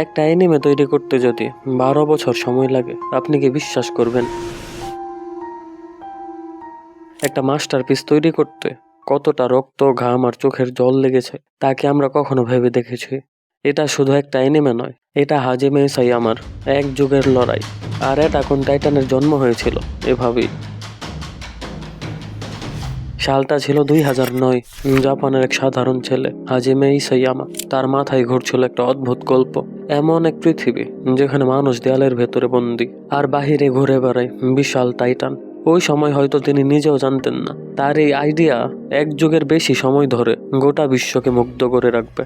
একটা অ্যানিমে তৈরি করতে যদি বারো বছর সময় লাগে, আপনি কি বিশ্বাস করবেন? একটা মাস্টারপিস তৈরি করতে কতটা রক্ত, ঘাম আর চোখের জল লেগেছে তাকে আমরা কখনো ভেবে দেখেছি? এটা শুধু একটা অ্যানিমে নয়, এটা হাজিমে আমার এক যুগের লড়াই, আর এটা কোন টাইটানের জন্ম হয়েছিল, এভাবেই। সালটা ছিল দুই হাজার নয়, জাপানের এক সাধারণ ছেলে, হাজিমে ইসাইয়ামা তার মাথায় ঘুরছিল একটা অদ্ভুত গল্প। এমন এক পৃথিবী যেখানে মানুষ দেয়ালের ভেতরে বন্দি আর বাহিরে ঘুরে বেড়ায় বিশাল টাইটান। ওই সময় হয়তো তিনি নিজেও জানতেন না। তার এই আইডিয়া এক যুগের বেশি সময় ধরে গোটা বিশ্বকে মুগ্ধ করে রাখবে।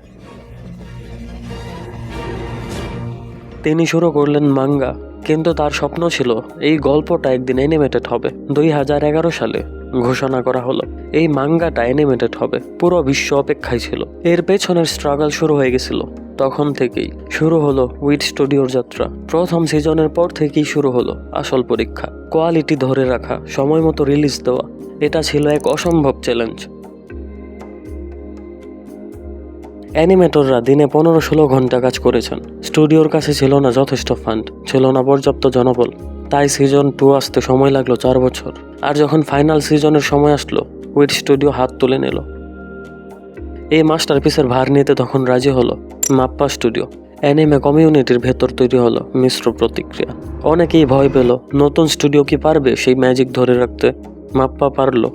তিনি শুরু করলেন মাঙ্গা, কিন্তু তার স্বপ্ন ছিল এই গল্পটা একদিন অ্যানিমেটেড হবে। দুই হাজার এগারো সালে ঘোষণা করা হলো, এই মাঙ্গাটা অ্যানিমেটেড হবে। পুরো বিশ্ব অপেক্ষায় ছিল। এর পেছনের স্ট্রাগল শুরু হয়ে গেছিল। তখন থেকেই শুরু হলো উইট স্টুডিওর যাত্রা। প্রথম সিজনের পর থেকেই শুরু হলো আসল পরীক্ষা। কোয়ালিটি ধরে রাখা, সময় মতো রিলিজ দেওয়া, এটা ছিল এক অসম্ভব চ্যালেঞ্জ অ্যানিমেটররা দিনে পনেরো ষোলো ঘণ্টা কাজ করেছেন। স্টুডিওর কাছে ছিল না যথেষ্ট ফান্ড ছিল না পর্যাপ্ত জনবল। তাই সিজন টু আসতে সময় লাগল চার বছর। আর যখন ফাইনাল সিজনের সময় আসলো উইট স্টুডিও হাত তুলে নিল। এই মাস্টারপিসের ভার নিতে তখন রাজি হলো। মাপ্পা স্টুডিও। অ্যানিমে কমিউনিটির ভেতর তৈরি হলো মিশ্র প্রতিক্রিয়া। অনেকেই ভয় পেল, নতুন স্টুডিও কি পারবে সেই ম্যাজিক ধরে রাখতে? মাপ্পা পারল।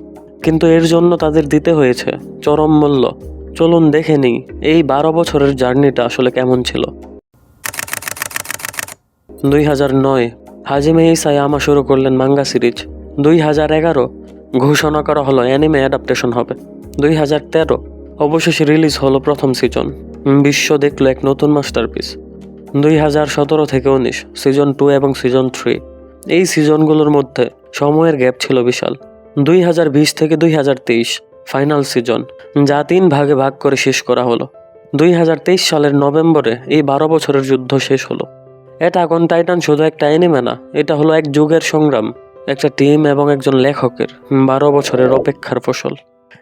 কিন্তু এর জন্য তাদের দিতে হয়েছে চরম মূল্য। চলুন দেখে নিই, এই বারো বছরের জার্নিটা আসলে কেমন ছিল। দুই হাজার নয়, হাজিমে আমা শুরু করলেন মাঙ্গা সিরিজ। দুই হাজার এগারো, ঘোষণা করা হলো অ্যানিমে অ্যাডাপ্টেশন হবে। দুই হাজার তেরো, অবশেষে রিলিজ হলো প্রথম সিজন বিশ্ব দেখল এক নতুন মাস্টারপিস। দুই হাজার সতেরো থেকে উনিশ সিজন টু এবং সিজন থ্রি এই সিজনগুলোর মধ্যে সময়ের গ্যাপ ছিল বিশাল। দুই হাজার বিশ থেকে দুই হাজার তেইশ ফাইনাল সিজন যা তিন ভাগে ভাগ করে শেষ করা হলো। দুই হাজার তেইশ সালের নভেম্বরে এই বারো বছরের যুদ্ধ শেষ হলো। এটা এখন টাইটান শুধু একটা অ্যানিমে না, এটা হলো এক যুগের সংগ্রাম, একটা টিম এবং একজন লেখকের বারো বছরের অপেক্ষার ফসল।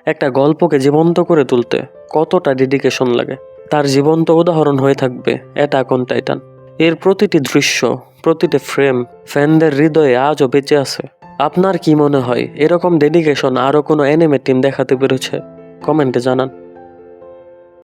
একটা গল্পকে জীবন্ত করে তুলতে কতটা ডেডিকেশন লাগে? তার জীবন্ত উদাহরণ হয়ে থাকবে, এটা কোন টাইটান। এর প্রতিটি দৃশ্য, প্রতিটি ফ্রেম, ফ্যানদের হৃদয়ে আজও বেঁচে আছে। আপনার কি মনে হয়, এরকম ডেডিকেশন আরও কোনো অ্যানিমে টিম দেখাতে পেরেছে? কমেন্টে জানান।